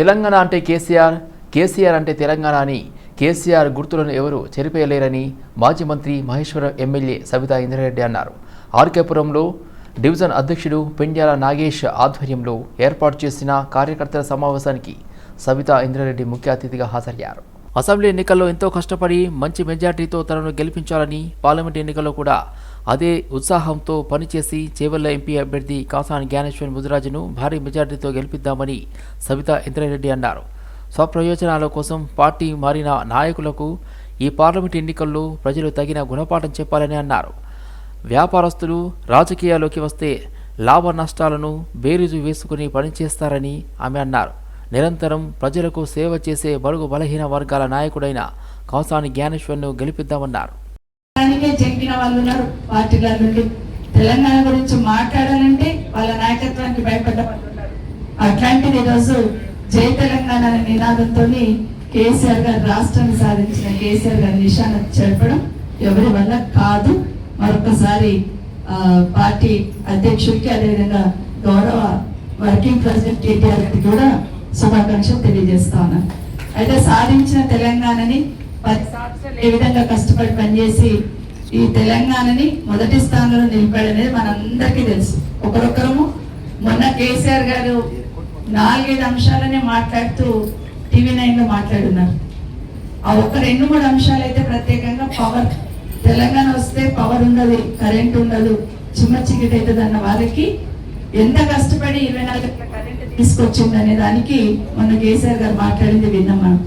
తెలంగాణ అంటే కేసీఆర్ కేసీఆర్ అంటే తెలంగాణ అని కేసీఆర్ గుర్తులను ఎవరు చెరిపేయలేరని మాజీ మంత్రి మహేశ్వరం ఎమ్మెల్యే సబితా ఇంద్రారెడ్డి అన్నారు. ఆర్కేపురంలో డివిజన్ అధ్యక్షుడు పెండ్యాల నాగేష్ ఆధ్వర్యంలో ఏర్పాటు చేసిన కార్యకర్తల సమావేశానికి సవితా ఇంద్రారెడ్డి ముఖ్య అతిథిగా హాజరయ్యారు. అసెంబ్లీ ఎన్నికల్లో ఎంతో కష్టపడి మంచి మెజార్టీతో తనను గెలిపించాలని పార్లమెంట్ ఎన్నికల్లో కూడా అదే ఉత్సాహంతో పనిచేసి చేవెళ్ళ ఎంపీ అభ్యర్థి కాసాని జ్ఞానేశ్వర్ ముదిరాజును భారీ మెజార్టీతో గెలిపిద్దామని సబితా ఇంద్రారెడ్డి అన్నారు. స్వప్రయోజనాల కోసం పార్టీ మారిన నాయకులకు ఈ పార్లమెంట్ ఎన్నికల్లో ప్రజలు తగిన గుణపాఠం చెప్పాలని అన్నారు. వ్యాపారస్తులు రాజకీయాల్లోకి వస్తే లాభ నష్టాలను బేరీజు వేసుకుని పనిచేస్తారని ఆమె అన్నారు. నిరంతరం ప్రజలకు సేవ చేసే బడుగు బలహీన వర్గాల నాయకుడైన కాసాని జ్ఞానేశ్వర్ను గెలిపిద్దామన్నారు. దానికే చెక్కిన వాళ్ళు ఉన్నారు. పార్టీల నుండి తెలంగాణ గురించి మాట్లాడాలంటే వాళ్ళ నాయకత్వానికి భయపడ్డ వాళ్ళు ఉన్నారు. అట్లాంటిది ఈరోజు జై తెలంగాణ అనే నినాదంతో కేసీఆర్ గారు రాష్ట్రాన్ని సాధించిన కేసీఆర్ గారి నిశాన చెప్పడం ఎవరి వల్ల కాదు. మరొకసారి ఆ, పార్టీ అధ్యక్షుడికి అదేవిధంగా గౌరవ వర్కింగ్ ప్రెసిడెంట్ కేటీఆర్ గారికి కూడా శుభాకాంక్షలు తెలియజేస్తా ఉన్నాను. అయితే సాధించిన తెలంగాణని పది సంవత్సరాలు ఏ విధంగా కష్టపడి పనిచేసి ఈ తెలంగాణని మొదటి స్థానంలో నిలిపాడనేది మనందరికీ తెలుసు. ఒకరొకరము మొన్న కేసీఆర్ గారు నాలుగైదు అంశాలనే మాట్లాడుతూ టీవీ నైన్లో మాట్లాడున్నారు. ఆ ఒక రెండు మూడు అంశాలు అయితే ప్రత్యేకంగా పవర్ తెలంగాణ వస్తే పవర్ ఉండదు కరెంట్ ఉండదు చిమ్మ చీకటి అవుతుంది అన్న వాళ్ళకి ఎంత కష్టపడి ఇరవై నాలుగు కరెంట్ తీసుకొచ్చింది అనే దానికి మొన్న కేసీఆర్ గారు మాట్లాడింది విన్నాం మనం.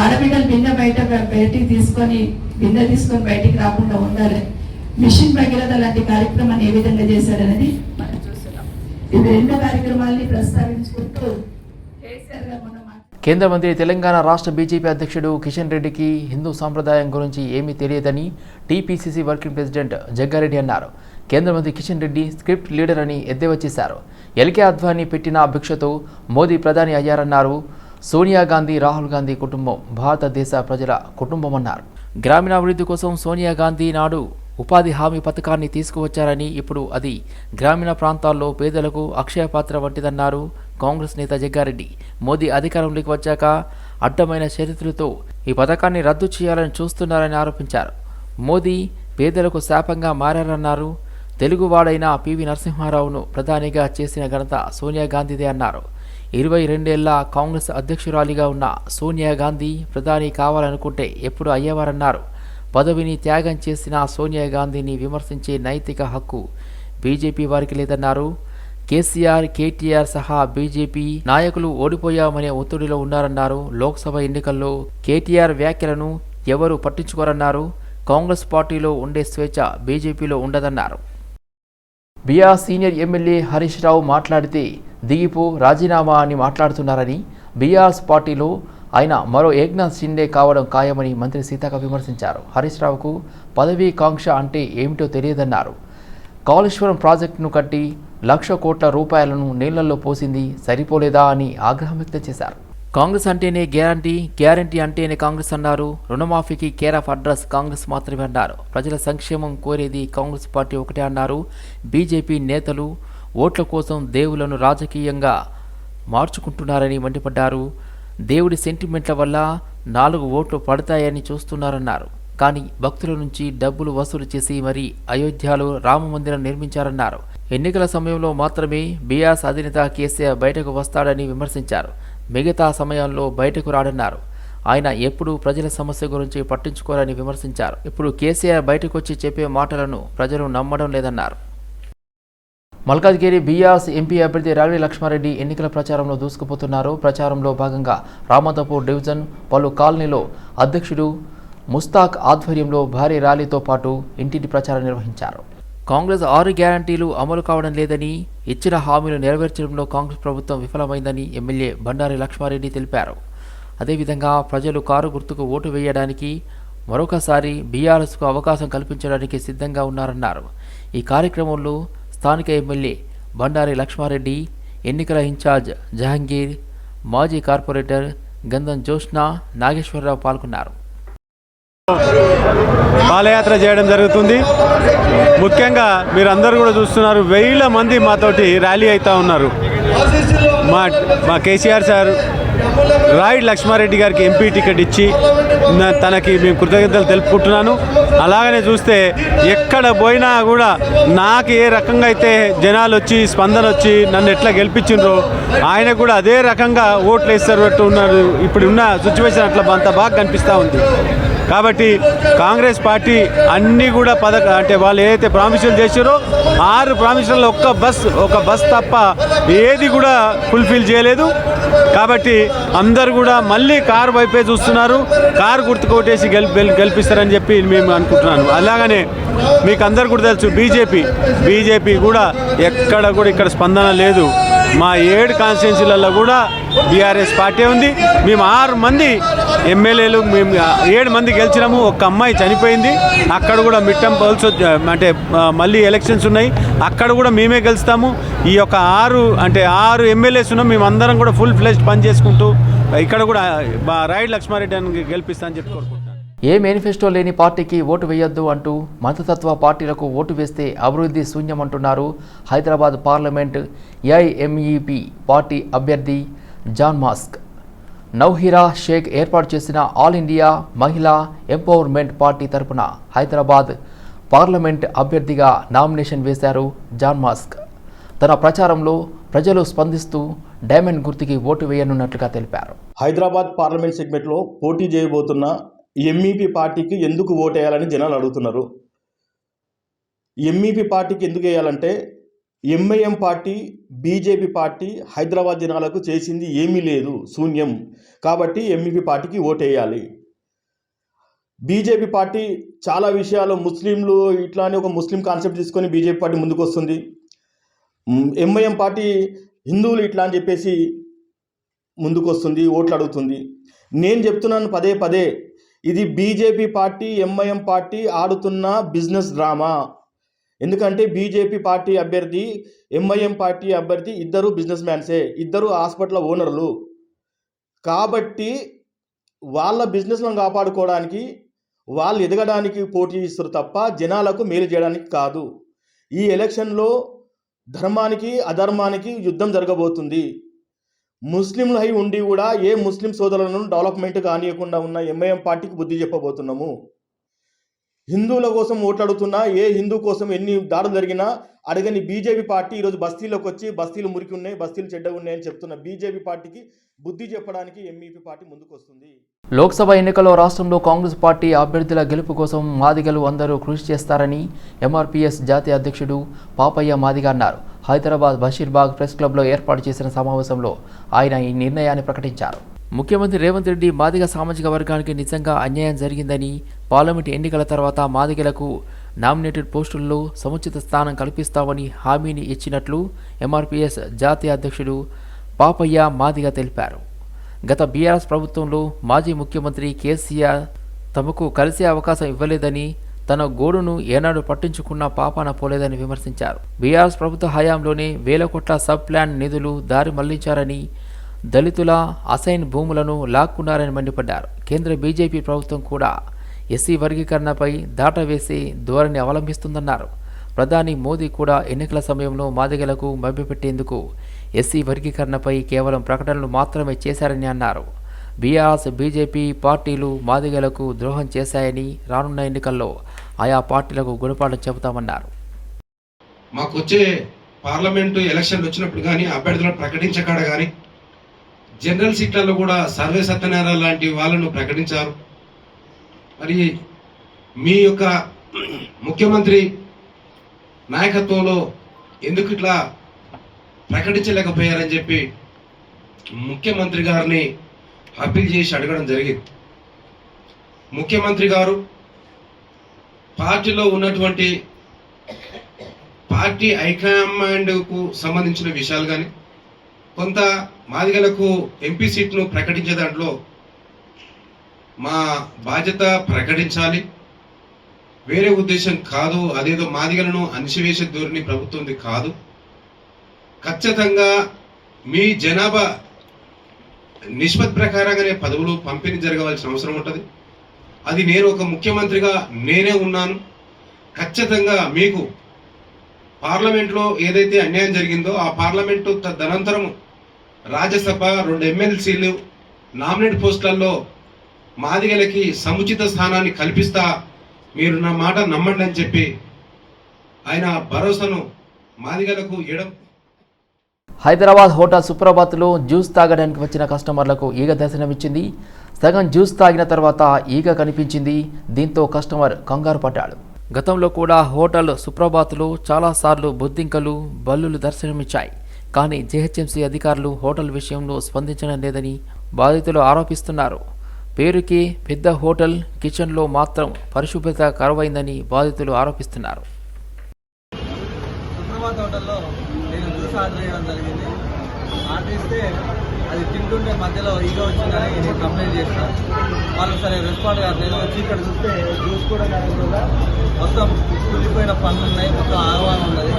ఆడబిడ్డలు బిందె బయట బయటికి తీసుకొని బిందె తీసుకొని బయటికి రాకుండా ఉండాలి. మిషన్ భగీరథ లాంటి కార్యక్రమాన్ని ఏ విధంగా చేశారనేది మనం చూస్తున్నాం. ఇవి రెండు కార్యక్రమాల్ని ప్రస్తావించుకుంటూ కేసీఆర్ గారు మొన్న కేంద్ర మంత్రి తెలంగాణ రాష్ట్ర బీజేపీ అధ్యక్షుడు కిషన్ రెడ్డికి హిందూ సాంప్రదాయం గురించి ఏమీ తెలియదని టీపీసీసీ వర్కింగ్ ప్రెసిడెంట్ జగ్గారెడ్డి అన్నారు. కేంద్ర మంత్రి కిషన్ రెడ్డి స్క్రిప్ట్ లీడర్ అని ఎద్దేవా చేశారు. ఎల్కే అద్వానీ పెట్టిన భిక్షతో మోదీ ప్రధాని అయ్యారన్నారు. సోనియా గాంధీ రాహుల్ గాంధీ కుటుంబం భారతదేశ ప్రజల కుటుంబమన్నారు. గ్రామీణాభివృద్ధి కోసం సోనియా గాంధీ నాడు ఉపాధి హామీ పథకాన్ని తీసుకువచ్చారని ఇప్పుడు అది గ్రామీణ ప్రాంతాల్లో పేదలకు అక్షయ పాత్ర వంటిదన్నారు కాంగ్రెస్ నేత జగ్గారెడ్డి. మోదీ అధికారంలోకి వచ్చాక అడ్డమైన చరిత్రతో ఈ పథకాన్ని రద్దు చేయాలని చూస్తున్నారని ఆరోపించారు. మోదీ పేదలకు శాపంగా మారారన్నారు. తెలుగువాడైన పివి నరసింహారావును ప్రధానిగా చేసిన ఘనత సోనియా గాంధీదే అన్నారు. ఇరవై రెండేళ్ళ కాంగ్రెస్ అధ్యక్షురాలిగా ఉన్న సోనియా గాంధీ ప్రధాని కావాలనుకుంటే ఎప్పుడు అయ్యేవారన్నారు. పదవిని త్యాగం చేసిన సోనియా గాంధీని విమర్శించే నైతిక హక్కు బీజేపీ వారికి లేదన్నారు. కేసీఆర్ కేటీఆర్ సహా బీజేపీ నాయకులు ఓడిపోయామనే ఒత్తిడిలో ఉన్నారన్నారు. లోక్సభ ఎన్నికల్లో కేటీఆర్ వ్యాఖ్యలను ఎవరు పట్టించుకోరన్నారు. కాంగ్రెస్ పార్టీలో ఉండే స్వేచ్ఛ బీజేపీలో ఉండదన్నారు. B R senior MLA Harish Rao మాట్లాడితే దిగిపో రాజీనామా అని మాట్లాడుతున్నారని బీఆర్ఎస్ పార్టీలో ఆయన మరో ఏక్నాథ్ షిండే కావడం ఖాయమని మంత్రి సీతాక విమర్శించారు. హరీష్ రావుకు పదవీ కాంక్ష అంటే ఏమిటో తెలియదన్నారు. కాళేశ్వరం ప్రాజెక్టును కట్టి లక్ష కోట్ల రూపాయలను నీళ్ళలో పోసింది సరిపోలేదా అని ఆగ్రహం వ్యక్తం చేశారు. కాంగ్రెస్ అంటేనే గ్యారంటీ గ్యారంటీ అంటేనే కాంగ్రెస్ అన్నారు. రుణమాఫీకి కేర్ ఆఫ్ అడ్రస్ కాంగ్రెస్ మాత్రమే అన్నారు. ప్రజల సంక్షేమం కోరేది కాంగ్రెస్ పార్టీ ఒకటే అన్నారు. బీజేపీ నేతలు ఓట్ల కోసం దేవులను రాజకీయంగా మార్చుకుంటున్నారని మండిపడ్డారు. దేవుడి సెంటిమెంట్ల వల్ల నాలుగు ఓట్లు పడతాయని చూస్తున్నారన్నారు. కానీ భక్తుల నుంచి డబ్బులు వసూలు చేసి మరీ అయోధ్యలో రామమందిరం నిర్మించారన్నారు. ఎన్నికల సమయంలో మాత్రమే బీఆర్ఎస్ అధినేత కేసీఆర్ బయటకు వస్తాడని విమర్శించారు. మిగతా సమయంలో బయటకు రాడన్నారు. ఆయన ఎప్పుడూ ప్రజల సమస్య గురించి పట్టించుకోరని విమర్శించారు. ఇప్పుడు కేసీఆర్ బయటకు వచ్చి చెప్పే మాటలను ప్రజలు నమ్మడం లేదన్నారు. మల్కాజ్గిరి బీఆర్ఎస్ ఎంపీ అభ్యర్థి రాగిడి లక్ష్మారెడ్డి ఎన్నికల ప్రచారంలో దూసుకుపోతున్నారు. ప్రచారంలో భాగంగా రామతపూర్ డివిజన్ పలు కాలనీలో అధ్యక్షుడు ముస్తాక్ ఆధ్వర్యంలో భారీ ర్యాలీతో పాటు ఇంటింటి ప్రచారం నిర్వహించారు. కాంగ్రెస్ ఆరు గ్యారంటీలు అమలు కావడం లేదని ఇచ్చిన హామీలు నెరవేర్చడంలో కాంగ్రెస్ ప్రభుత్వం విఫలమైందని ఎమ్మెల్యే బండారి లక్ష్మారెడ్డి తెలిపారు. అదేవిధంగా ప్రజలు కారు గుర్తుకు ఓటు వేయడానికి మరొకసారి బీఆర్ఎస్కు అవకాశం కల్పించడానికి సిద్ధంగా ఉన్నారన్నారు. ఈ కార్యక్రమంలో స్థానిక ఎమ్మెల్యే బండారి లక్ష్మారెడ్డి ఎన్నికల ఇన్ఛార్జ్ జహంగీర్ మాజీ కార్పొరేటర్ గంధం జోష్న నాగేశ్వరరావు పాల్గొన్నారు. పాదయాత్ర చేయడం జరుగుతుంది. ముఖ్యంగా మీరు కూడా చూస్తున్నారు వేల మంది మాతోటి ర్యాలీ అవుతూ ఉన్నారు. మా మా కేసీఆర్ సార్ రాయుడు లక్ష్మారెడ్డి గారికి ఎంపీ టికెట్ ఇచ్చి తనకి మేము కృతజ్ఞతలు తెలుపుకుంటున్నాను. అలాగనే చూస్తే ఎక్కడ పోయినా కూడా నాకు ఏ రకంగా అయితే జనాలు వచ్చి స్పందన వచ్చి నన్ను ఎట్లా గెలిపించిండ్రో ఆయన కూడా అదే రకంగా ఓట్లు వేస్తారు ఉన్నారు. ఇప్పుడు ఉన్న సిచ్యువేషన్ అట్లా అంత బాగా కనిపిస్తూ ఉంది. కాబట్టి కాంగ్రెస్ పార్టీ అన్నీ కూడా పథక అంటే వాళ్ళు ఏదైతే ప్రామిసులు చేశారో ఆరు ప్రామిసులలో ఒక్క బస్ ఒక బస్ తప్ప ఏది కూడా ఫుల్ఫిల్ చేయలేదు. కాబట్టి అందరు కూడా మళ్ళీ కారు వైపే చూస్తున్నారు. కారు గుర్తు కొట్టేసి గెలి- గెలిపిస్తారని చెప్పి మేము అనుకుంటున్నాను. అలాగనే మీకు అందరు కూడా తెలుసు బీజేపీ. బీజేపీ కూడా ఎక్కడ కూడా ఇక్కడ స్పందన లేదు. మా ఏడు కాన్స్టిట్యున్సీలలో కూడా బీఆర్ఎస్ పార్టీ ఉంది. మేము ఆరు మంది ఎమ్మెల్యేలు మేము ఏడు మంది గెలిచినాము. ఒక అమ్మాయి చనిపోయింది. అక్కడ కూడా మిడ్ టర్మ్ పోల్స్ అంటే మళ్ళీ ఎలక్షన్స్ ఉన్నాయి. అక్కడ కూడా మేమే గెలుస్తాము. ఈ యొక్క ఆరు అంటే ఆరు ఎమ్మెల్యేస్ ఉన్నాం. మేము అందరం కూడా ఫుల్ ఫ్లెజ్ పని చేసుకుంటూ ఇక్కడ కూడా రాయుడు లక్ష్మారెడ్డి అని గెలిపిస్తా అని చెప్పి ఏ మేనిఫెస్టో లేని పార్టీకి ఓటు వేయొద్దు అంటూ మతతత్వ పార్టీలకు ఓటు వేస్తే అభివృద్ధి శూన్యమంటున్నారు హైదరాబాద్ పార్లమెంట్ ఏఐఎంఈపి పార్టీ అభ్యర్థి జాన్ మాస్క్. నౌహిరా షేక్ ఏర్పాటు చేసిన all India Mahila empowerment party తరపున హైదరాబాద్ పార్లమెంట్ అభ్యర్థిగా నామినేషన్ వేశారు జాన్ మాస్క్. తన ప్రచారంలో ప్రజలు స్పందిస్తూ డైమండ్ గుర్తుకి ఓటు వేయనున్నట్లుగా తెలిపారు. హైదరాబాద్ పార్లమెంట్ సెగ్మెంట్లో పోటీ చేయబోతున్న ఎంఈపీ పార్టీకి ఎందుకు ఓటేయాలని జనాలు అడుగుతున్నారు. ఎంఈపీ పార్టీకి ఎందుకు వేయాలంటే MIM party BJP party Hyderabad జనాలకు చేసింది ఏమీ లేదు శూన్యం. కాబట్టి ఎంఈపీ పార్టీకి ఓటేయాలి. బీజేపీ పార్టీ చాలా విషయాలు ముస్లింలు ఇట్లా అని ఒక ముస్లిం కాన్సెప్ట్ తీసుకొని బీజేపీ పార్టీ ముందుకు వస్తుంది ఎంఐఎం పార్టీ హిందువులు ఇట్లా అని చెప్పేసి ముందుకు వస్తుంది ఓట్లు అడుగుతుంది. నేను చెప్తున్నాను పదే పదే ఇది బీజేపీ పార్టీ ఎంఐఎం పార్టీ ఆడుతున్న బిజినెస్ డ్రామా. ఎందుకంటే బీజేపీ పార్టీ అభ్యర్థి ఎంఐఎం పార్టీ అభ్యర్థి ఇద్దరు బిజినెస్ మ్యాన్సే ఇద్దరు హాస్పిటల్ ఓనర్లు. కాబట్టి వాళ్ళ బిజినెస్లను కాపాడుకోవడానికి వాళ్ళు ఎదగడానికి పోటీ ఇస్తారు తప్ప జనాలకు మేలు చేయడానికి కాదు. ఈ ఎలక్షన్లో ధర్మానికి అధర్మానికి యుద్ధం జరగబోతుంది. ముస్లింలు అయి ఉండి కూడా ఏ ముస్లిం సోదరులను డెవలప్మెంట్ కానియకుండా ఉన్న ఎంఐఎం పార్టీకి బుద్ధి చెప్పబోతున్నాము. హిందువుల కోసం ఓట్లాడుతున్నా ఏ హిందూ కోసం ఎన్ని దాడులు జరిగినా అడగని బీజేపీ పార్టీ ఈరోజు బస్తీలోకి వచ్చి బస్తీలు మురికి ఉన్నాయి బస్తీలు చెడ్డగా ఉన్నాయని చెప్తున్న బీజేపీ పార్టీకి బుద్ధి చెప్పడానికి ఎంఈపీ పార్టీ ముందుకు వస్తుంది లోక్సభ ఎన్నికల్లో రాష్ట్రంలో కాంగ్రెస్ పార్టీ అభ్యర్థుల గెలుపు కోసం మాదిగలు అందరూ కృషి చేస్తారని ఎంఆర్పీఎస్ జాతీయ అధ్యక్షుడు పాపయ్య మాదిగ అన్నారు. హైదరాబాద్ బషీర్బాగ్ ప్రెస్ క్లబ్లో ఏర్పాటు చేసిన సమావేశంలో ఆయన ఈ నిర్ణయాన్ని ప్రకటించారు. ముఖ్యమంత్రి రేవంత్ రెడ్డి మాదిగ సామాజిక వర్గానికి నిజంగా అన్యాయం జరిగిందని పార్లమెంట్ ఎన్నికల తర్వాత మాదిగలకు నామినేటెడ్ పోస్టుల్లో సముచిత స్థానం కల్పిస్తామని హామీని ఇచ్చినట్లు ఎంఆర్పీఎస్ జాతీయ అధ్యక్షుడు పాపయ్య మాదిగ తెలిపారు. గత బీఆర్ఎస్ ప్రభుత్వంలో మాజీ ముఖ్యమంత్రి కేసీఆర్ తమకు కలిసే అవకాశం ఇవ్వలేదని తన గోడును ఏనాడు పట్టించుకున్న పాపాన పోలేదని విమర్శించారు. బీఆర్ఎస్ ప్రభుత్వ హయాంలోనే వేల కోట్ల సబ్ ప్లాన్ నిధులు దారి మళ్ళించారని దళితుల అసైన్ భూములను లాక్కున్నారని మండిపడ్డారు. కేంద్ర బీజేపీ ప్రభుత్వం కూడా ఎస్సీ వర్గీకరణపై దాటవేసే ధోరణి అవలంబిస్తుందన్నారు. ప్రధాని మోదీ కూడా ఎన్నికల సమయంలో మాదిగలకు మభ్యపెట్టేందుకు ఎస్సీ వర్గీకరణపై కేవలం ప్రకటనలు మాత్రమే చేశారని అన్నారు. బీఆర్ఎస్ బీజేపీ పార్టీలు మాదిగలకు ద్రోహం చేశాయని రానున్న ఎన్నికల్లో ఆయా పార్టీలకు గుణపాఠం చెబుతామన్నారు. మాకు వచ్చే పార్లమెంటు ఎలక్షన్లు వచ్చినప్పుడు కానీ అభ్యర్థులను ప్రకటించకాడ కానీ జనరల్ సీట్లలో కూడా సర్వే సత్యనారాయణ లాంటి వాళ్ళను ప్రకటించారు. మరి మీ యొక్క ముఖ్యమంత్రి నాయకత్వంలో ఎందుకు ఇట్లా ప్రకటించలేకపోయారని చెప్పి ముఖ్యమంత్రి గారిని అప్పీల్ చేసి అడగడం జరిగింది. ముఖ్యమంత్రి గారు పార్టీలో ఉన్నటువంటి పార్టీ హైకమాండ్కు సంబంధించిన విషయాలు కానీ కొంత మాదిగలకు ఎంపీ సీట్ను ప్రకటించే దాంట్లో మా బాధ్యత ప్రకటించాలి. వేరే ఉద్దేశం కాదు అదేదో మాదిగలను అణిచివేసే ధోరణి ప్రభుత్వంది కాదు. ఖచ్చితంగా మీ జనాభా నిష్పత్తి ప్రకారంగానే పదవులు పంపిణీ జరగవలసిన అవసరం ఉంటుంది. అది నేను ఒక ముఖ్యమంత్రిగా నేనే ఉన్నాను. ఖచ్చితంగా మీకు పార్లమెంట్లో ఏదైతే అన్యాయం జరిగిందో ఆ పార్లమెంటు తదనంతరం రాజ్యసభ రెండు ఎమ్మెల్సీలు నామినేట్ పోస్టులలో మాదిగలకి సముచిత స్థానాన్ని కల్పిస్తా మీరు నా మాట నమ్మండి అని చెప్పి ఆయన భరోసాను మాదిగలకు ఇవ్వడం హైదరాబాద్ హోటల్ సుప్రభాత్లో జ్యూస్ తాగడానికి వచ్చిన కస్టమర్లకు ఈగ దర్శనమిచ్చింది. సగం జ్యూస్ తాగిన తర్వాత ఈగ కనిపించింది. దీంతో కస్టమర్ కంగారు పడ్డాడు. గతంలో కూడా హోటల్ సుప్రభాత్లో చాలాసార్లు బొద్దింకలు బల్లులు దర్శనమిచ్చాయి. కానీ జెహెచ్ఎంసీ అధికారులు హోటల్ విషయంలో స్పందించడం లేదని బాధితులు ఆరోపిస్తున్నారు. పేరుకి పెద్ద హోటల్ కిచెన్లో మాత్రం పరిశుభ్రత కరువైందని బాధితులు ఆరోపిస్తున్నారు. హోటల్లో నేను జ్యూస్ ఆర్డర్ చేయడం జరిగింది. ఆర్డర్ ఇస్తే అది తింటుంటే మధ్యలో ఈగో వచ్చిందని నేను కంప్లైంట్ చేసిన. వాళ్ళు సరే రెస్పాండ్ కాదు నేను వచ్చి ఇక్కడ చూస్తే జ్యూస్ కూడా కాకుండా మొత్తం కులిపోయిన పండ్లు ఉన్నాయి మొత్తం ఆహ్వానం ఉన్నది.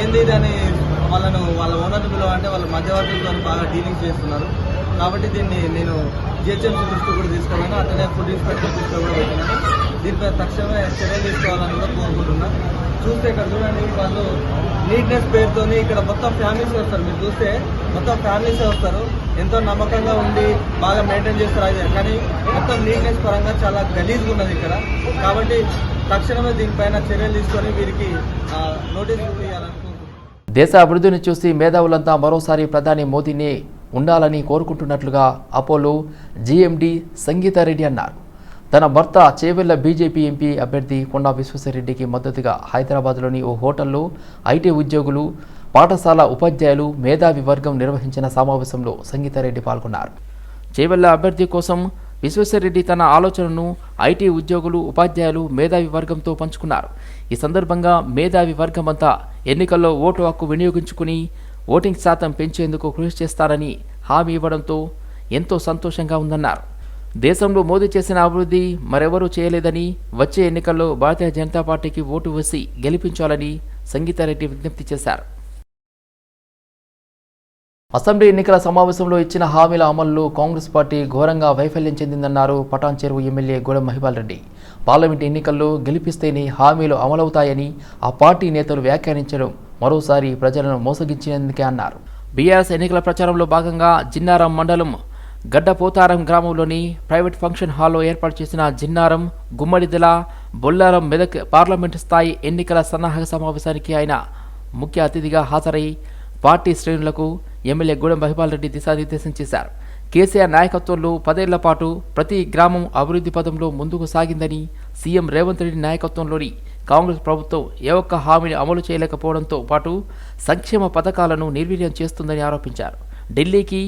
ఏంది దాన్ని అని వాళ్ళను వాళ్ళ ఓనర్ పిలవంటే వాళ్ళ మధ్యవర్తులతో బాగా డీలింగ్ చేస్తున్నారు. కాబట్టి దీన్ని నేను జిహెచ్ఎంసీ దృష్టి కూడా తీసుకోవాలని అట్లనే ఫుడ్ ఇన్స్పెక్టర్ దృష్టిలో కూడా పెట్టినాను దీనిపై తక్షణమే చర్యలు తీసుకోవాలని కూడా కోరుకుంటున్నాను చూస్తే ఇక్కడ చూడండి వాళ్ళు నీట్నెస్ పేరుతో ఇక్కడ మొత్తం ఫ్యామిలీస్ వస్తారు. మీరు చూస్తే మొత్తం ఫ్యామిలీస్ వస్తారు. ఎంతో నమ్మకంగా ఉండి బాగా మెయింటైన్ చేస్తారు అది కానీ మొత్తం నీట్నెస్ పరంగా చాలా గలీజ్గా ఉన్నది ఇక్కడ. కాబట్టి తక్షణమే దీనిపైన చర్యలు తీసుకొని వీరికి నోటీస్ ఇవ్వాలనుకుంటున్నాను దేశ అభివృద్ధిని చూసి మేధావులంతా మరోసారి ప్రధాని మోదీని ఉండాలని కోరుకుంటున్నట్లుగా అపోలో జీఎండి సంగీతారెడ్డి అన్నారు. తన భర్త చేవెళ్ళ బీజేపీ ఎంపీ అభ్యర్థి కొండా విశ్వేశ్వరరెడ్డికి మద్దతుగా హైదరాబాద్లోని ఓ హోటల్లో ఐటీ ఉద్యోగులు పాఠశాల ఉపాధ్యాయులు మేధావి వర్గం నిర్వహించిన సమావేశంలో సంగీతారెడ్డి పాల్గొన్నారు. చేవెళ్ళ అభ్యర్థి కోసం విశ్వేశ్వరరెడ్డి తన ఆలోచనను ఐటీ ఉద్యోగులు ఉపాధ్యాయులు మేధావి వర్గంతో పంచుకున్నారు. ఈ సందర్భంగా మేధావి వర్గం అంతా ఎన్నికల్లో ఓటు హక్కు వినియోగించుకుని ఓటింగ్ శాతం పెంచేందుకు కృషి చేస్తారని హామీ ఇవ్వడంతో ఎంతో సంతోషంగా ఉందన్నారు. దేశంలో మోదీ చేసిన అభివృద్ధి మరెవరూ చేయలేదని వచ్చే ఎన్నికల్లో భారతీయ జనతా పార్టీకి ఓటు వేసి గెలిపించాలని సంగీతారెడ్డి విజ్ఞప్తి చేశారు. అసెంబ్లీ ఎన్నికల సమావేశంలో ఇచ్చిన హామీల అమలులో కాంగ్రెస్ పార్టీ ఘోరంగా వైఫల్యం చెందిందన్నారు Patancheru MLA Gudem Mahipal Reddy parliament ఎన్నికల్లో గెలిపిస్తేనే హామీలు అమలవుతాయని ఆ పార్టీ నేతలు వ్యాఖ్యానించడం మరోసారి ప్రజలను మోసగించినందుకే అన్నారు. బీఆర్ఎస్ ఎన్నికల ప్రచారంలో భాగంగా జిన్నారం మండలం గడ్డపోతారం గ్రామంలోని ప్రైవేట్ ఫంక్షన్ హాల్లో ఏర్పాటు చేసిన జిన్నారం గుమ్మడిదల బొల్లారం మెదక్ పార్లమెంటు స్థాయి ఎన్నికల సన్నాహక సమావేశానికి ఆయన ముఖ్య అతిథిగా హాజరై పార్టీ శ్రేణులకు ఎమ్మెల్యే గూడెం మహిపాల్ రెడ్డి దిశానిర్దేశం చేశారు. కేసీఆర్ నాయకత్వంలో పదేళ్ళ పాటు ప్రతి గ్రామం అభివృద్ధి పదంలో ముందుకు సాగిందని సీఎం రేవంత్ రెడ్డి నాయకత్వంలోని కాంగ్రెస్ ప్రభుత్వం ఏ ఒక్క హామీని అమలు చేయలేకపోవడంతో పాటు సంక్షేమ పథకాలను నిర్వీర్యం చేస్తుందని ఆరోపించారు. ఢిల్లీకి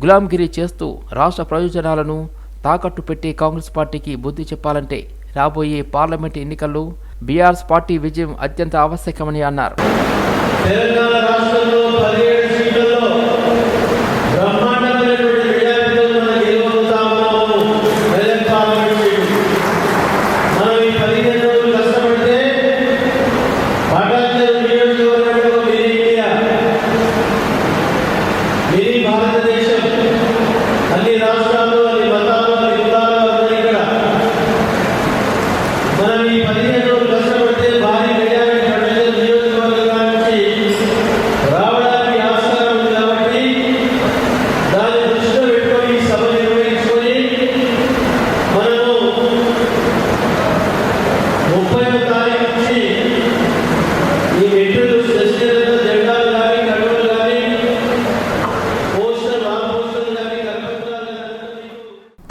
గులాంగిరి చేస్తూ రాష్ట్ర ప్రయోజనాలను తాకట్టు పెట్టి కాంగ్రెస్ పార్టీకి బుద్ధి చెప్పాలంటే రాబోయే పార్లమెంట్ ఎన్నికల్లో బీఆర్ఎస్ పార్టీ విజయం అత్యంత ఆవశ్యకమని అన్నారు. తెలంగాణ రాష్ట్రంలో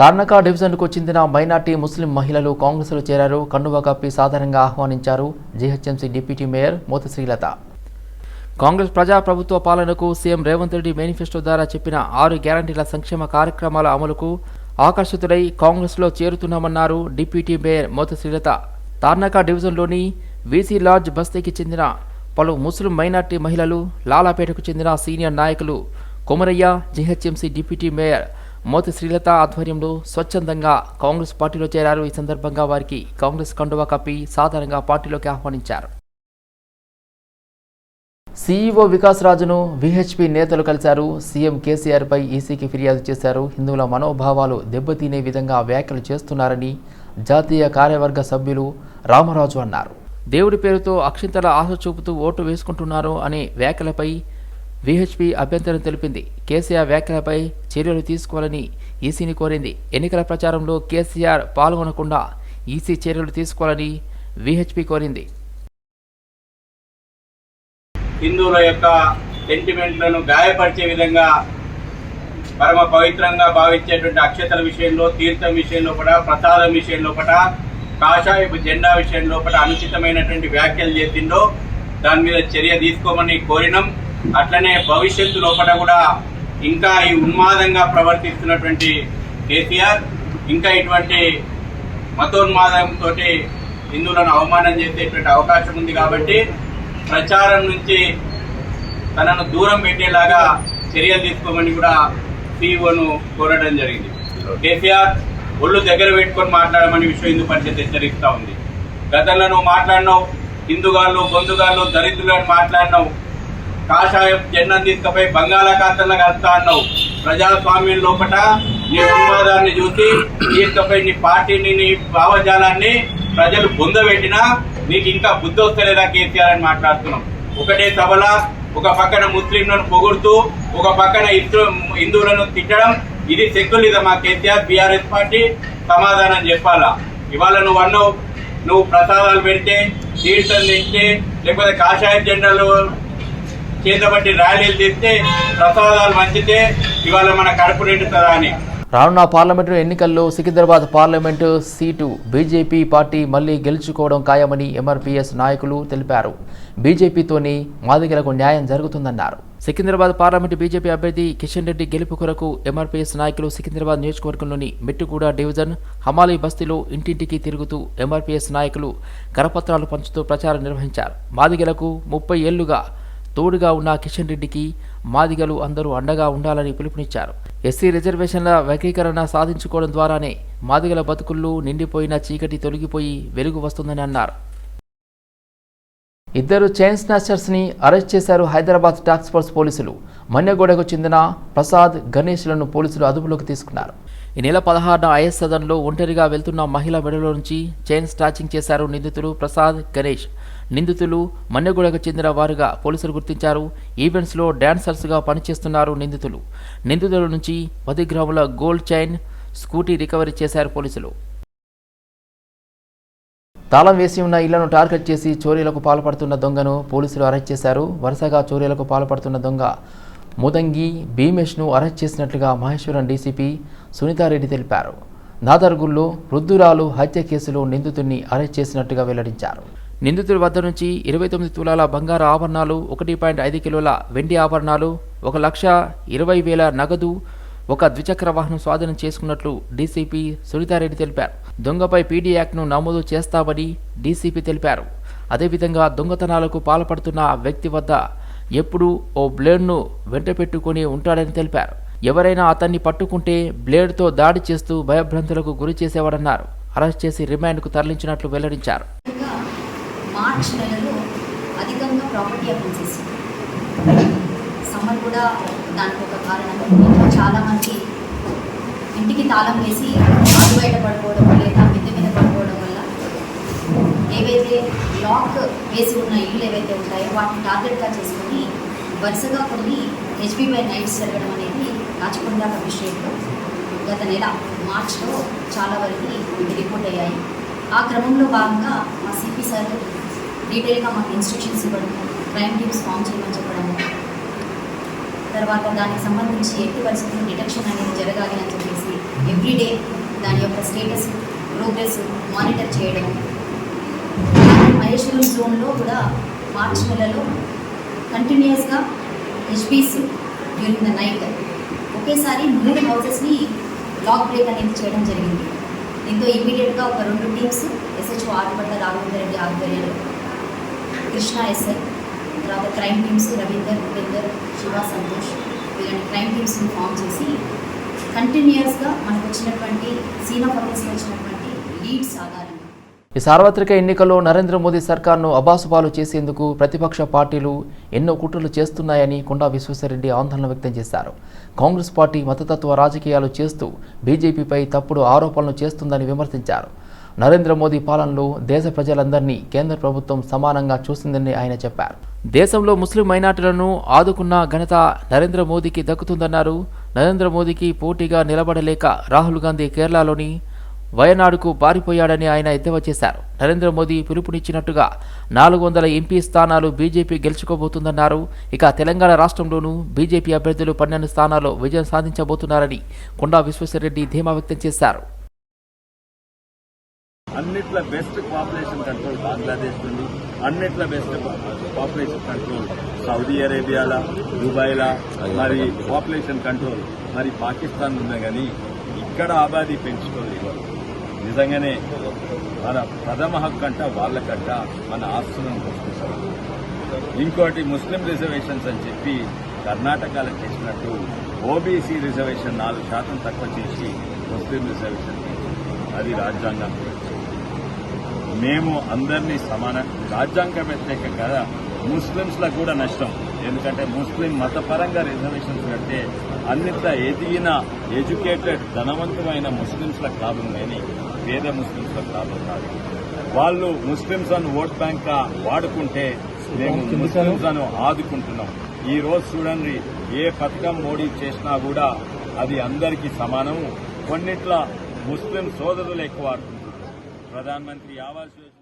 తార్నకా డివిజన్కు చెందిన మైనార్టీ ముస్లిం మహిళలు కాంగ్రెస్లో చేరారు. కండువా కప్పి సాధారణంగా ఆహ్వానించారు GHMC deputy mayor Motha Srilatha Congress ప్రజాప్రభుత్వ పాలనకు సీఎం రేవంత్ రెడ్డి మేనిఫెస్టో ద్వారా చెప్పిన ఆరు గ్యారంటీల సంక్షేమ కార్యక్రమాల అమలుకు ఆకర్షితులై కాంగ్రెస్లో చేరుతున్నామన్నారు డిప్యూటీ మేయర్ మోత శ్రీలత తార్నకా డివిజన్లోని వీసీ లాడ్జ్ బస్తీకి చెందిన పలు ముస్లిం మైనార్టీ మహిళలు లాలాపేటకు చెందిన సీనియర్ నాయకులు Komaraiah GHMC deputy mayor Moti Srilatha ఆధ్వర్యంలో స్వచ్ఛందంగా కాంగ్రెస్ పార్టీలో చేరారు. ఈ సందర్భంగా వారికి కాంగ్రెస్ కండువా కప్పి సాధారణంగా పార్టీలోకి ఆహ్వానించారు. సీఈఓ వికాస్ రాజును విహెచ్పి నేతలు కలిశారు. సీఎం కేసీఆర్పై ఈసీకి ఫిర్యాదు చేశారు. హిందువుల మనోభావాలు దెబ్బతినే విధంగా వ్యాఖ్యలు చేస్తున్నారని జాతీయ కార్యవర్గ సభ్యులు రామరాజు అన్నారు. దేవుడి పేరుతో అక్షింతల ఆశ చూపుతూ ఓటు వేసుకుంటున్నారు అనే వ్యాఖ్యలపై వీహెచ్పి అభ్యంతరం తెలిపింది. కేసీఆర్ వ్యాఖ్యలపై చర్యలు తీసుకోవాలని ఈసీని కోరింది. ఎన్నికల ప్రచారంలో కేసీఆర్ పాల్గొనకుండా ఈసీ చర్యలు తీసుకోవాలని విహెచ్పి కోరింది. హిందువుల యొక్క సెంటిమెంట్లను గాయపరిచే విధంగా పరమ పవిత్రంగా భావించేటువంటి అక్షతల విషయంలో తీర్థం విషయంలో కూడా ప్రసాదం విషయంలో కూడా కాషాయపు జెండా విషయంలో కూడా అనుచితమైనటువంటి వ్యాఖ్యలు చేసిందో దాని మీద చర్య తీసుకోమని కోరినాం. అట్లనే భవిష్యత్తు లోపల కూడా ఇంకా ఈ ఉన్మాదంగా ప్రవర్తిస్తున్నటువంటి కేసీఆర్ ఇంకా ఇటువంటి మతోన్మాదంతో హిందువులను అవమానం చేసేటువంటి అవకాశం ఉంది కాబట్టి ప్రచారం నుంచి తనను దూరం పెట్టేలాగా చర్యలు తీసుకోమని కూడా సిఇఓను కోరడం జరిగింది. కేసీఆర్ ఒళ్ళు దగ్గర పెట్టుకొని మాట్లాడమని విశ్వ హిందూ పరిషత్ హెచ్చరిస్తూ ఉంది. గతంలో నువ్వు మాట్లాడినావు హిందుగాళ్ళు బొందుగాళ్ళు దరిద్రులు మాట్లాడినావు కాషాయం జెండం తీసుకుపోయి బంగాళాఖాతంలో కలుస్తా అన్నావు. ప్రజాస్వామ్యం లోపట నీ సంవాదాన్ని చూసి తీసుకుపోయి నీ పార్టీని నీ భావజాలాన్ని ప్రజలు బొందబెట్టినా నీకు ఇంకా బుద్ధి వస్తలేదా కేసీఆర్ అని మాట్లాడుతున్నాం. ఒకటే సభల ఒక పక్కన ముస్లింలను పొగుడుతూ ఒక పక్కన హిందువులను తిట్టడం ఇది సెక్యులిజమా కేసీఆర్ బీఆర్ఎస్ పార్టీ సమాధానం చెప్పాలా? ఇవాళ నువ్వు అన్నావు నువ్వు ప్రసాదాలు పెడితే తీర్థం తెస్తే లేకపోతే కాషాయ జెండాలు చేతబట్టి ర్యాలీలు తెస్తే ప్రసాదాలు పంచితే ఇవాళ మన కడుపు నిండుతుందా అని. రానున్న పార్లమెంటు ఎన్నికల్లో Secunderabad parliament seat BJP party మళ్ళీ గెలుచుకోవడం ఖాయమని ఎంఆర్పీఎస్ నాయకులు తెలిపారు. బీజేపీతోని మాదిగలకు న్యాయం జరుగుతుందన్నారు. సికింద్రాబాద్ పార్లమెంటు బీజేపీ అభ్యర్థి కిషన్ రెడ్డి గెలుపు కొరకు ఎంఆర్పీఎస్ నాయకులు సికింద్రాబాద్ నియోజకవర్గంలోని మెట్టుగూడ డివిజన్ హమాలీ బస్తీలో ఇంటింటికి తిరుగుతూ ఎంఆర్పీఎస్ నాయకులు కరపత్రాలు పంచుతూ ప్రచారం నిర్వహించారు. మాదిగలకు ముప్పై ఏళ్ళుగా తోడుగా ఉన్న కిషన్ రెడ్డికి మాదిగలు అందరూ అండగా ఉండాలని పిలుపునిచ్చారు. ఎస్సీ రిజర్వేషన్ల వర్గీకరణ సాధించుకోవడం ద్వారానే మాదిగల బతుకుల్లో నిండిపోయిన చీకటి తొలగిపోయి వెలుగు వస్తుందని అన్నారు. ఇద్దరు చైన్ స్నాచర్స్ని అరెస్ట్ చేశారు హైదరాబాద్ టాస్క్ ఫోర్స్ పోలీసులు. మన్నెగూడకు చెందిన ప్రసాద్ గణేష్లను పోలీసులు అదుపులోకి తీసుకున్నారు. ఈ నెల పదహారున ఐఎస్ సదన్లో ఒంటరిగా వెళ్తున్న మహిళ మెడలో నుంచి చైన్ స్టాచింగ్ చేశారు నిందితులు ప్రసాద్ గణేష్. నిందితులు మన్నెగూడకు చెందిన వారుగా పోలీసులు గుర్తించారు. ఈవెంట్స్లో డాన్సర్స్గా పనిచేస్తున్నారు నిందితులు. నిందితుల నుంచి పది గ్రాముల గోల్డ్ చైన్ స్కూటీ రికవరీ చేశారు పోలీసులు. తాళం వేసి ఉన్న ఇళ్ళను టార్గెట్ చేసి చోరీలకు పాల్పడుతున్న దొంగను పోలీసులు అరెస్ట్ చేశారు. వరుసగా చోరీలకు పాల్పడుతున్న దొంగ ముదంగి భీమేష్ను అరెస్ట్ చేసినట్లుగా మహేశ్వరం డీసీపీ సునీతారెడ్డి తెలిపారు. నాదర్గుల్లో వృద్ధురాలు హత్య కేసులో నిందితుడిని అరెస్ట్ చేసినట్టుగా వెల్లడించారు. నిందితుడి వద్ద నుంచి ఇరవై తొమ్మిది తులాల బంగారు ఆభరణాలు ఒకటి పాయింట్ ఐదు కిలోల వెండి ఆభరణాలు ఒక లక్ష ఇరవై వేల నగదు ఒక ద్విచక్ర వాహనం స్వాధీనం చేసుకున్నట్లు డీసీపీ సునీతారెడ్డి తెలిపారు. దొంగపై పీడీ యాక్ట్ను నమోదు చేస్తామని డీసీపీ తెలిపారు. అదేవిధంగా దొంగతనాలకు పాల్పడుతున్న వ్యక్తి వద్ద ఎప్పుడూ ఓ బ్లేడ్ను వెంట పెట్టుకుని ఉంటాడని తెలిపారు. ఎవరైనా అతన్ని పట్టుకుంటే బ్లేడ్తో దాడి చేస్తూ భయభ్రాంతులకు గురి చేసేవాడన్నారు. అరెస్ట్ చేసి రిమాండ్కు తరలించినట్లు వెల్లడించారు. మార్చ్ నెలలో అధికంగా ప్రాపర్టీ అఫెన్సెస్ సమ్మర్ కూడా దానికి ఒక కారణం. చాలామంది ఇంటికి తాళం వేసి ఆరు బయట పడుకోవడం లేదా మిద్దె ఏవైతే లాక్ వేసి ఉన్న ఇల్లు ఏవైతే ఉంటాయో వాటిని టార్గెట్గా చేసుకొని వరుసగా కొన్ని హెచ్బీవై నైట్స్ జరగడం అనేది రాచకొండ అభిషేక్లో గత నెల మార్చ్లో చాలా వరకు రిపోర్ట్ అయ్యాయి. ఆ క్రమంలో భాగంగా మా సిపి సార్ డీటెయిల్గా మాకు ఇన్స్ట్రక్షన్స్ ఇవ్వడం క్రైమ్ టీమ్స్ ఫామ్ చేయమని చెప్పడము తర్వాత దానికి సంబంధించి ఎట్టి పరిస్థితుల్లో డిటెక్షన్ అనేది జరగాలి అని చెప్పేసి ఎవ్రీడే దాని యొక్క స్టేటస్ ప్రోగ్రెస్ మానిటర్ చేయడం. అలాగే జోన్లో కూడా మార్చి నెలలో కంటిన్యూస్గా హెచ్పీస్ డ్యూరింగ్ ద నైట్ ఒకేసారి మూడు హౌసెస్ని లాక్ బ్రేక్ అనేది చేయడం జరిగింది. దీంతో ఇమీడియట్గా ఒక రెండు టీమ్స్ ఎస్హెచ్ఓ ఆరుపట్ల రాఘవేంద్ర రెడ్డి ఆధ్వర్యంలో కృష్ణ ఎస్ఐ తర్వాత క్రైమ్ టీమ్స్ రవీందర్ భూపేందర్ శివ సంతోష్ ఇలాంటి క్రైమ్ టీమ్స్ని ఫామ్ చేసి కంటిన్యూస్గా మనకు వచ్చినటువంటి సీన్ ఆఫ్ వచ్చినటువంటి లీడ్స్ ఆధారంగా ఈ సార్వత్రిక ఎన్నికల్లో నరేంద్ర మోదీ సర్కార్ను అబాసుపాలు చేసేందుకు ప్రతిపక్ష పార్టీలు ఎన్నో కుట్రలు చేస్తున్నాయని కొండా విశ్వేశ్వరరెడ్డి ఆందోళన వ్యక్తం చేశారు. కాంగ్రెస్ పార్టీ మతతత్వ రాజకీయాలు చేస్తూ బీజేపీపై తప్పుడు ఆరోపణలు చేస్తుందని విమర్శించారు. నరేంద్ర మోదీ పాలనలో దేశ ప్రజలందరినీ కేంద్ర ప్రభుత్వం సమానంగా చూసిందని ఆయన చెప్పారు. దేశంలో ముస్లిం మైనార్టీలను ఆదుకున్న ఘనత నరేంద్ర మోదీకి దక్కుతుందన్నారు. నరేంద్ర మోదీకి పోటీగా నిలబడలేక రాహుల్ గాంధీ కేరళలోని వయనాడుకు పారిపోయాడని ఆయన ఎద్దేవా చేశారు. నరేంద్ర మోదీ పిలుపునిచ్చినట్టుగా నాలుగు వందల ఎంపీ స్థానాలు బీజేపీ గెలుచుకోబోతుందన్నారు. ఇక తెలంగాణ రాష్ట్రంలోనూ బీజేపీ అభ్యర్థులు పన్నెండు స్థానాల్లో విజయం సాధించబోతున్నారని కొండా విశ్వేశ్వరరెడ్డి ధీమా వ్యక్తం చేశారు. అన్నిట్ల బెస్ట్ పాపులేషన్ కంట్రోల్ బంగ్లాదేశ్ నుండి అన్నిట్ల బెస్ట్ పాపులేషన్ కంట్రోల్ సౌదీ అరేబియాల దుబాయ్లా మరి పాపులేషన్ కంట్రోల్ మరి పాకిస్తాన్ ఉంది కానీ ఇక్కడ ఆబాదీ పెంచుకోలేదు. నిజంగానే మన ప్రథమ హక్కు అంట వాళ్ళకంట మన ఆస్తులను కోసుకుంటారు ఇంకోటి ముస్లిం రిజర్వేషన్స్ అని చెప్పి కర్ణాటకలో చేసినట్టు ఓబీసీ రిజర్వేషన్ నాలుగు శాతం తక్కువ చేసి ముస్లిం రిజర్వేషన్ అది రాజ్యాంగం మేము అందరినీ సమాన రాజ్యాంగ వ్యతిరేక కదా ముస్లింస్లకు కూడా నష్టం. ఎందుకంటే ముస్లిం మతపరంగా రిజర్వేషన్స్ కడితే అన్నిట్లా ఎదిగిన ఎడ్యుకేటెడ్ ధనవంతమైన ముస్లింస్లకు కాదు కానీ పేద లాభం కాదు. వాళ్ళు ముస్లింస్ అని ఓట్ బ్యాంక్గా వాడుకుంటే మేము ముస్లింస్ అని ఆదుకుంటున్నాం. ఈ రోజు చూడండి ఏ పథకం మోడీ చేసినా కూడా అది అందరికీ సమానము. కొన్నిట్ల ముస్లిం సోదరులు ఎక్కువ ఆడుకుంటున్నారు. ప్రధానమంత్రి ఆవాస్ యోజన